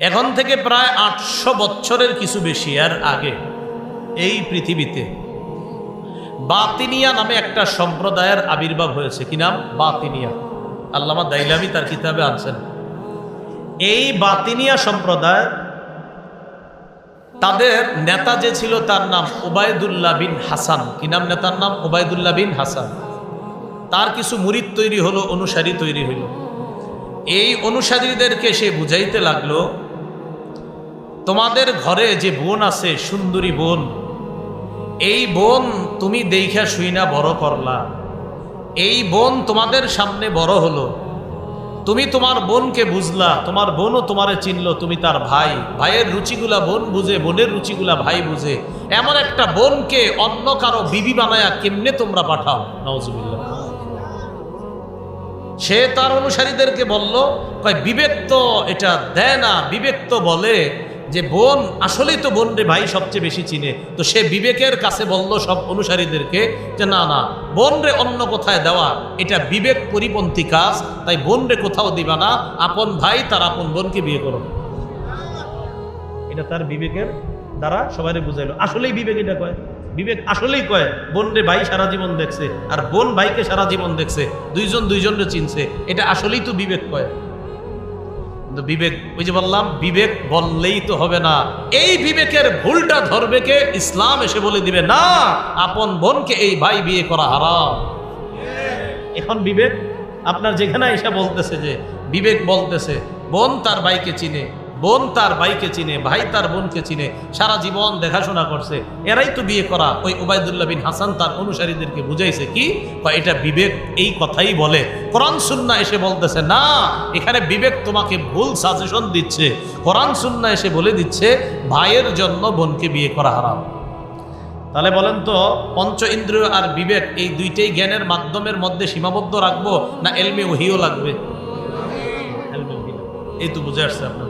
এখন থেকে প্রায় আটশো বছরের কিছু বেশি আর আগে এই পৃথিবীতে বাতিনিয়া নামে একটা সম্প্রদায়ের আবির্ভাব হয়েছে। কি নাম? বাতিনিয়া। আল্লামা দাইলামি তার কিতাবে আনছেন। এই বাতিনিয়া সম্প্রদায় তাদের নেতা যে ছিল তার নাম ওবায়দুল্লাহ বিন হাসান। কি নাম নেতার নাম? ওবায়দুল্লাহ বিন হাসান। তার কিছু মুরিদ তৈরি হলো, অনুসারী তৈরি হইল এই অনুসারীদেরকে সে বুঝাইতে লাগল তোমাদের ঘরে যে বোন আছে, সুন্দরী বোন, এই বোন তুমি দেখা শুই না বড় করলা। এই বোন তোমাদের সামনে বড় হলো। তুমি তোমার বোনকে বুঝলা, তোমার বোনও তোমারে চিনলো, তুমি তার ভাই। ভাইয়ের রুচিগুলা বোন বুঝে, বোনের রুচিগুলা ভাই বুঝে। এমন একটা বোনকে অন্য কারও বিবি বানায়া কেমনে তোমরা পাঠাও? নওয়াজুবিল্লাহ সে তার অনুসারীদেরকে বলল, কয়, বিবেক তো এটা দেয় না, বিবেক তো বলে যে বোন, আসলেই তো বোন রে ভাই সবচেয়ে বেশি চিনে। তো সে বিবেকের কাছে বলল সব অনুসারীদেরকে যে, না না বোন রে অন্য কোথায় দেওয়া? এটা বিবেক পরিপন্থী কাজ, তাই বোন রে কোথাও দিবা না। আপন ভাই, তার আপন বোনকে বিয়ে করো। এটা তার বিবেকের দ্বারা সবাই বুঝাইলো। আসলেই বিবেক এটা কয়। বিবেক আসলেই কয় বোন রে ভাই সারা জীবন দেখছে, আর বোন ভাইকে সারা জীবন দেখছে, দুইজন দুইজনরে চিনছে। এটা আসলেই তো বিবেক কয়। কিন্তু বিবেক, ওই যে বললাম, বিবেক বললেই তো হবে না। এই বিবেকের ভুলটা ধরবে কে ইসলাম এসে বলে দিবে, না, আপন বোনকে এই ভাই বিয়ে করা হারাম। এখন বিবেক আপনার যেখানে এসে বলতেছে যে, বিবেক বলতেছে, বোন তার ভাইকে চিনে। বোন তার ভাইকে চিনে, ভাই তার বোনকে চিনে, সারা জীবন দেখাশোনা করছে। এরাই তো বিয়ে করা। ওই ওবায়দুল্লাহ বিন হাসান তার অনুসারীদেরকে বুঝাইছে কি বা এটা বিবেক, এই কথাই বলে। কোরআন সুন্না এসে বলতেছে, না, এখানে বিবেক তোমাকে ভুল সাজেশন দিচ্ছে। কোরআন সুন্না এসে বলে দিচ্ছে, ভাইয়ের জন্য বোনকে বিয়ে করা হারাম। তাহলে বলেন তো, পঞ্চ ইন্দ্রিয় আর বিবেক এই দুইটাই জ্ঞানের মাধ্যমের মধ্যে সীমাবদ্ধ রাখব, না এলমে ওহিও লাগবে। এই তো বুঝে আসছে আপনার।